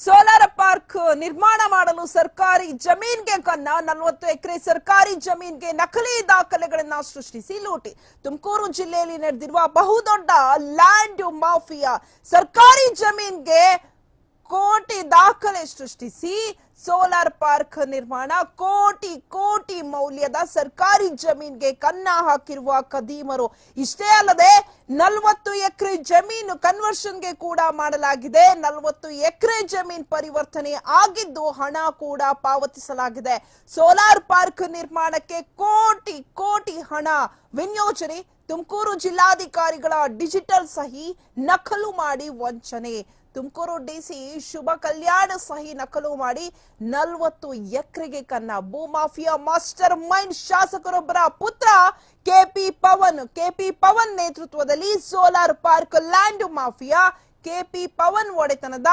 Solar park ನಿರ್ಮಾಣ ಮಾಡಲು ಸರ್ಕಾರಿ ಜಮೀನ್ಗೆ ಕನ್ನ ನಲವತ್ತು ಎಕರೆ ಸರ್ಕಾರಿ ಜಮೀನ್ಗೆ ನಕಲಿ ದಾಖಲೆಗಳನ್ನ ಸೃಷ್ಟಿಸಿ ಲೂಟಿ. ತುಮಕೂರು ಜಿಲ್ಲೆಯಲ್ಲಿ ನಡೆದಿರುವ ಬಹುದೊಡ್ಡ ಲ್ಯಾಂಡ್ ಮಾಫಿಯಾ ಸರ್ಕಾರಿ ಜಮೀನ್ಗೆ ಕೋಟಿ ದಾಖಲೆ ಸೃಷ್ಟಿಸಿ ಸೋಲಾರ್ ಪಾರ್ಕ್ ನಿರ್ಮಾಣ, ಕೋಟಿ ಮೌಲ್ಯದ ಸರ್ಕಾರಿ ಜಮೀನ್ಗೆ ಕನ್ನ ಹಾಕಿರುವ ಕದೀಮರು ಇಷ್ಟೇ ಅಲ್ಲದೆ ನಲವತ್ತು ಎಕರೆ ಜಮೀನು ಕನ್ವರ್ಷನ್ಗೆ ಕೂಡ ಮಾಡಲಾಗಿದೆ. ನಲವತ್ತು ಎಕರೆ ಜಮೀನ್ ಪರಿವರ್ತನೆ ಆಗಿದ್ದು ಹಣ ಕೂಡ ಪಾವತಿಸಲಾಗಿದೆ. ಸೋಲಾರ್ ಪಾರ್ಕ್ ನಿರ್ಮಾಣಕ್ಕೆ ಕೋಟಿ ಕೋಟಿ ಹಣ. ವಿನಿಯೋಜನೆ ತುಮಕೂರು ಜಿಲ್ಲಾಧಿಕಾರಿಗಳ ಡಿಜಿಟಲ್ ಸಹಿ ನಕಲು ಮಾಡಿ ವಂಚನೆ. ತುಮಕೂರು ಡಿಸಿ ಶುಭ ಕಲ್ಯಾಣ ಸಹಿ ನಕಲು ಮಾಡಿ ನಲ್ವತ್ತು ಎಕರೆಗೆ ಕನ್ನ ಭೂಮಾಫಿಯಾ ಮಾಸ್ಟರ್ ಮೈಂಡ್ ಶಾಸಕರೊಬ್ಬರ ಪುತ್ರ ಕೆಪಿ ಪವನ್. ಕೆಪಿ ಪವನ್ ನೇತೃತ್ವದಲ್ಲಿ solar park land mafia. KP Pavan ಒಡೆತನದ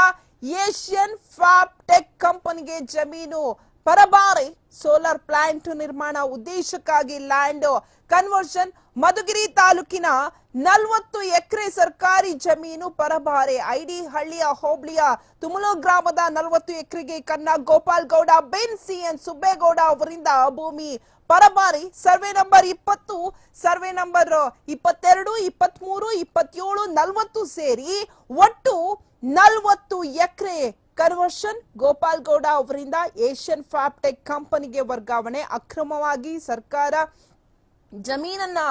ಏಷ್ಯನ್ ಫ್ಯಾಪ್ ಟೆಕ್ ಕಂಪನಿಗೆ ಜಮೀನು. ಪರಬಾರಿ ಸೋಲಾರ್ ಪ್ಲಾಂಟ್ ನಿರ್ಮಾಣ ಉದ್ದೇಶಕ್ಕಾಗಿ ಲ್ಯಾಂಡ್ ಕನ್ವರ್ಷನ್ ಮಧುಗಿರಿ ತಾಲೂಕಿನ ನಲವತ್ತು ಎಕರೆ ಸರ್ಕಾರಿ ಜಮೀನು ಪರಭಾರೆ ಐಡಿ ಹಳ್ಳಿಯ ಹೋಬಳಿಯ ತುಮಲು ಗ್ರಾಮದ ನಲವತ್ತು ಎಕರೆಗೆ ಕನ್ನ ಗೋಪಾಲ್ ಗೌಡ ಬೆನ್ ಸಿಎನ್ ಸುಬ್ಬೇಗೌಡ ಅವರಿಂದ ಭೂಮಿ ಪರಬಾರಿ. ಸರ್ವೆ ನಂಬರ್ ಇಪ್ಪತ್ತು, ಸರ್ವೆ ನಂಬರ್ ಇಪ್ಪತ್ತೆರಡು, ಇಪ್ಪತ್ಮೂರು, ಇಪ್ಪತ್ತೇಳು, ನಲವತ್ತು ಸೇರಿ ಒಟ್ಟು ನಲವತ್ತು ಎಕರೆ ಕನ್ವರ್ಷನ್ ಗೋಪಾಲ್ ಗೌಡ ಅವರಿಂದ ಏಷ್ಯನ್ ಫ್ಯಾಪ್ಟೆಕ್ ಕಂಪನಿಗೆ ವರ್ಗಾವಣೆ ಅಕ್ರಮವಾಗಿ ಸರ್ಕಾರ ಜಮೀನನ್ನ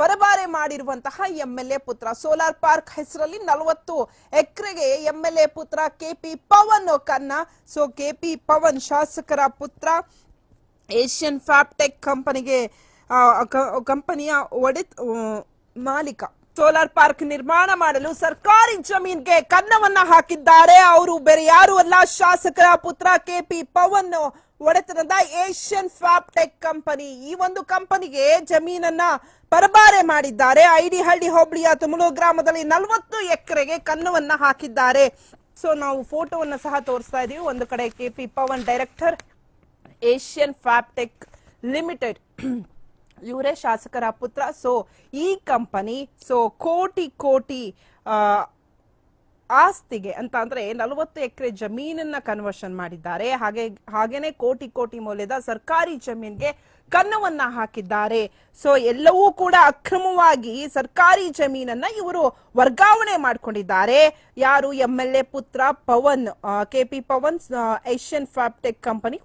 ಪರಬಾರೆ ಮಾಡಿರುವಂತಹ ಎಂ ಎಲ್ ಎ ಪುತ್ರ. ಸೋಲಾರ್ ಪಾರ್ಕ್ ಹೆಸರಲ್ಲಿ ನಲವತ್ತು ಎಕರೆಗೆ ಎಂ ಪುತ್ರ ಕೆಪಿ ಪವನ್ ಕನ್ನ ಸೊ, ಕೆಪಿ ಪವನ್ ಶಾಸಕರ ಪುತ್ರ ಏಷ್ಯನ್ ಫ್ಯಾಪ್ಟೆಕ್ ಕಂಪನಿಗೆ ಕಂಪನಿಯ ಒಡೆ ಮಾಲೀಕ. ಸೋಲಾರ್ ಪಾರ್ಕ್ ನಿರ್ಮಾಣ ಮಾಡಲು ಸರ್ಕಾರಿ ಜಮೀನ್ಗೆ ಕನ್ನವನ್ನ ಹಾಕಿದ್ದಾರೆ. ಅವರು ಬೇರೆ ಯಾರು ಅಲ್ಲ, ಶಾಸಕರ ಪುತ್ರ ಕೆಪಿ ಪವನ್. ಒಡೆತನದ ಏಷ್ಯನ್ ಫ್ಯಾಪ್ಟೆಕ್ ಕಂಪನಿ. ಈ ಒಂದು ಕಂಪನಿಗೆ ಜಮೀನನ್ನ ಪರಬಾರೆ ಮಾಡಿದ್ದಾರೆ. ಐಡಿಹಳ್ಳಿ ಹೋಬಳಿಯ ತುಮಲು ಗ್ರಾಮದಲ್ಲಿ ನಲವತ್ತು ಎಕರೆಗೆ ಕನ್ನವನ್ನ ಹಾಕಿದ್ದಾರೆ. ಸೊ ನಾವು ಫೋಟೋವನ್ನ ಸಹ ತೋರಿಸ್ತಾ ಇದೀವಿ. ಒಂದು ಕಡೆ KP Pavan director, Asian Fabtech limited. ಇವರೇ ಶಾಸಕರ ಪುತ್ರ. ಸೊ ಈ ಕಂಪನಿ ಸೊ ಕೋಟಿ ಕೋಟಿ ಆಸ್ತಿಗೆ ಅಂತ ಅಂದ್ರೆ ನಲವತ್ತು ಎಕರೆ ಜಮೀನನ್ನ ಕನ್ವರ್ಷನ್ ಮಾಡಿದ್ದಾರೆ. ಹಾಗೆ, ಹಾಗೇನೆ ಕೋಟಿ ಕೋಟಿ ಮೌಲ್ಯದ ಸರ್ಕಾರಿ ಜಮೀನ್ಗೆ ಕನ್ನವನ್ನ ಹಾಕಿದ್ದಾರೆ. ಸೊ ಎಲ್ಲವೂ ಕೂಡ ಅಕ್ರಮವಾಗಿ ಸರ್ಕಾರಿ ಜಮೀನನ್ನ ಇವರು ವರ್ಗಾವಣೆ ಮಾಡಿಕೊಂಡಿದ್ದಾರೆ. ಯಾರು ಎಂ ಎಲ್ ಎ ಪುತ್ರ Pavan K P Pavan Asian Fabtech company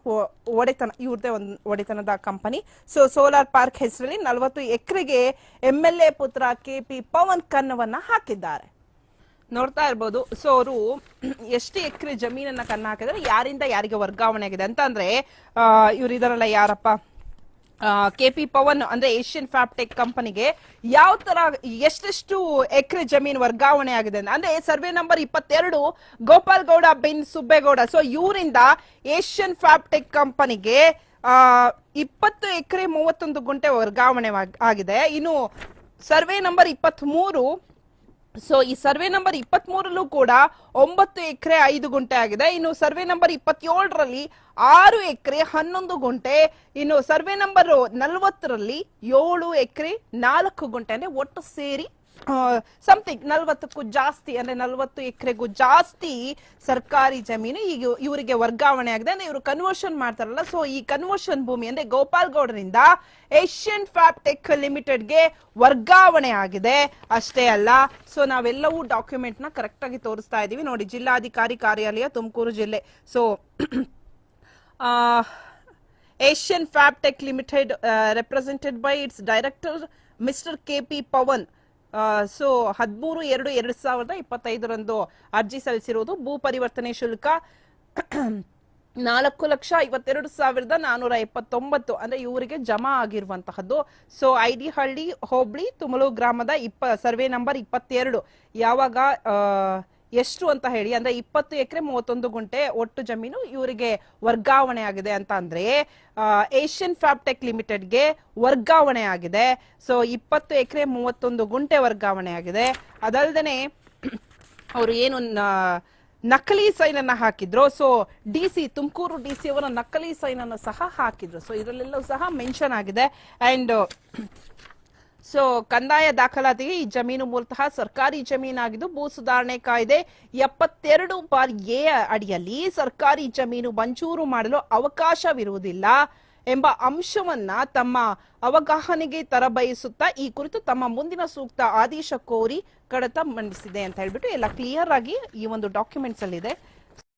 ಒಡೆತನ, ಇವ್ರದೇ ಒಂದು ಒಡೆತನದ ಕಂಪನಿ ಸೊ ಸೋಲಾರ್ ಪಾರ್ಕ್ ಹೆಸರಲ್ಲಿ ನಲವತ್ತು ಎಕರೆಗೆ ಎಂ ಎಲ್ ಎ ಪುತ್ರ ಕೆ ಪಿ ಪವನ್ ಕನ್ನವನ್ನ ಹಾಕಿದ್ದಾರೆ. ನೋಡ್ತಾ ಇರ್ಬೋದು. ಸೊ ಅವರು ಎಷ್ಟು ಎಕರೆ ಜಮೀನನ್ನ ಕನ್ನ ಹಾಕಿದ್ರೆ ಯಾರಿಂದ ಯಾರಿಗೆ ವರ್ಗಾವಣೆ ಆಗಿದೆ ಅಂತ ಅಂದ್ರೆ ಇವ್ರು ಇದಾರಲ್ಲ ಯಾರಪ್ಪ? ಕೆ ಪಿ ಪವನ್ ಅಂದ್ರೆ ಏಷ್ಯನ್ ಫ್ಯಾಪ್ಟೆಕ್ ಕಂಪನಿಗೆ ಯಾವ ತರ ಎಷ್ಟೆಷ್ಟು ಎಕರೆ ಜಮೀನು ವರ್ಗಾವಣೆ ಆಗಿದೆ ಅಂದ್ರೆ ಸರ್ವೆ ನಂಬರ್ ಇಪ್ಪತ್ತೆರಡು, ಗೋಪಾಲ್ ಗೌಡ, ಬಿನ್ ಸುಬ್ಬೇಗೌಡ. ಸೊ ಇವರಿಂದ ಏಷ್ಯನ್ ಫ್ಯಾಪ್ಟೆಕ್ ಕಂಪನಿಗೆ ಇಪ್ಪತ್ತು ಎಕರೆ ಮೂವತ್ತೊಂದು ಗುಂಟೆ ವರ್ಗಾವಣೆ ಆಗಿದೆ. ಇನ್ನು ಸರ್ವೆ ನಂಬರ್ ಇಪ್ಪತ್ತ್ ಮೂರು ಸೊ ಈ ಸರ್ವೆ ನಂಬರ್ ಇಪ್ಪತ್ತ್ ಮೂರಲ್ಲೂ ಕೂಡ ಒಂಬತ್ತು ಎಕರೆ ಐದು ಗುಂಟೆ ಆಗಿದೆ. ಇನ್ನು ಸರ್ವೆ ನಂಬರ್ ಇಪ್ಪತ್ತೇಳರಲ್ಲಿ ಆರು ಎಕರೆ ಹನ್ನೊಂದು ಗುಂಟೆ. ಇನ್ನು ಸರ್ವೆ ನಂಬರ್ ನಲವತ್ತರಲ್ಲಿ ಏಳು ಎಕರೆ ನಾಲ್ಕು ಗುಂಟೆ, ಅಂದ್ರೆ ಒಟ್ಟು ಸೇರಿ ಸಮಥಿಂಗ್ ನಲ್ವತ್ತಕ್ಕೂ ಜಾಸ್ತಿ, ಅಂದ್ರೆ ನಲ್ವತ್ತು ಎಕರೆಗೂ ಜಾಸ್ತಿ ಸರ್ಕಾರಿ ಜಮೀನು ಈಗ ಇವರಿಗೆ ವರ್ಗಾವಣೆ ಆಗಿದೆ. ಅಂದ್ರೆ ಇವರು ಕನ್ವರ್ಷನ್ ಮಾಡ್ತಾರಲ್ಲ. ಸೊ ಈ ಕನ್ವರ್ಷನ್ ಭೂಮಿ ಅಂದ್ರೆ ಗೋಪಾಲ್ ಗೌಡರಿಂದ ಏಷ್ಯನ್ ಫ್ಯಾಪ್ಟೆಕ್ ಲಿಮಿಟೆಡ್ಗೆ ವರ್ಗಾವಣೆ ಆಗಿದೆ. ಅಷ್ಟೇ ಅಲ್ಲ ಸೊ ನಾವೆಲ್ಲವೂ ಡಾಕ್ಯುಮೆಂಟ್ನ ಕರೆಕ್ಟ್ ಆಗಿ ತೋರಿಸ್ತಾ ಇದೀವಿ ನೋಡಿ, ಜಿಲ್ಲಾಧಿಕಾರಿ ಕಾರ್ಯಾಲಯ ತುಮಕೂರು ಜಿಲ್ಲೆ. So Asian Fabtech limited represented by its director mister K P Pavan so ಹದಿಮೂರು ಎರಡು ಎರಡು ಸಾವಿರದ ಇಪ್ಪತ್ತೈದರಂದು ಅರ್ಜಿ ಸಲ್ಲಿಸಿರುವುದು ಭೂ ಪರಿವರ್ತನೆ ಶುಲ್ಕ. ನಾಲ್ಕು ಲಕ್ಷ ಐವತ್ತೆರಡು ಸಾವಿರದ ನಾನೂರ ಎಪ್ಪತ್ತೊಂಬತ್ತು ಅಂದ್ರೆ ಇವರಿಗೆ ಜಮಾ ಆಗಿರುವಂತಹದ್ದು. ಸೊ ಐಡಿ ಹಳ್ಳಿ, ಹೋಬಳಿ, ತುಮಲು ಗ್ರಾಮದ ಇಪ್ಪ, ಸರ್ವೆ ನಂಬರ್ ಇಪ್ಪತ್ತೆರಡು. ಯಾವಾಗ ಎಷ್ಟು ಅಂತ ಹೇಳಿ, ಅಂದ್ರೆ ಇಪ್ಪತ್ತು ಎಕರೆ ಮೂವತ್ತೊಂದು ಗುಂಟೆ ಒಟ್ಟು ಜಮೀನು ಇವರಿಗೆ ವರ್ಗಾವಣೆ ಆಗಿದೆ ಅಂತ ಅಂದ್ರೆ ಏಷ್ಯನ್ ಫ್ಯಾಪ್ಟೆಕ್ ಲಿಮಿಟೆಡ್ಗೆ ವರ್ಗಾವಣೆ ಆಗಿದೆ. ಸೊ ಇಪ್ಪತ್ತು ಎಕರೆ ಮೂವತ್ತೊಂದು ಗುಂಟೆ ವರ್ಗಾವಣೆ ಆಗಿದೆ. ಅದಲ್ದೇನೆ ಅವರು ಏನು ನಕಲಿ ಸೈನ್ ಅನ್ನ ಹಾಕಿದ್ರು. So D C, Tumakuru D C ಅವರ ನಕಲಿ ಸೈನ್ ಅನ್ನು ಸಹ ಹಾಕಿದ್ರು. ಸೊ ಇದರಲ್ಲೆಲ್ಲವೂ ಸಹ ಮೆನ್ಷನ್ ಆಗಿದೆ. ಅಂಡ್ ಸೊ ಕಂದಾಯ ದಾಖಲಾತಿಗೆ ಈ ಜಮೀನು ಮೂಲತಃ ಸರ್ಕಾರಿ ಜಮೀನಾಗಿದ್ದು, ಭೂ ಸುಧಾರಣೆ ಕಾಯ್ದೆ ಎಪ್ಪತ್ತೆರಡು ಬಾರ್ ಎ ಅಡಿಯಲ್ಲಿ ಸರ್ಕಾರಿ ಜಮೀನು ಮಂಜೂರು ಮಾಡಲು ಅವಕಾಶವಿರುವುದಿಲ್ಲ ಎಂಬ ಅಂಶವನ್ನ ತಮ್ಮ ಅವಗಾಹನೆಗೆ ತರಬಯಸುತ್ತಾ ಈ ಕುರಿತು ತಮ್ಮ ಮುಂದಿನ ಸೂಕ್ತ ಆದೇಶ ಕೋರಿ ಕಡತ ಮಂಡಿಸಿದೆ ಅಂತ ಹೇಳ್ಬಿಟ್ಟು ಎಲ್ಲ ಕ್ಲಿಯರ್ ಆಗಿ ಈ ಒಂದು ಡಾಕ್ಯುಮೆಂಟ್ಸ್ ಅಲ್ಲಿ ಇದೆ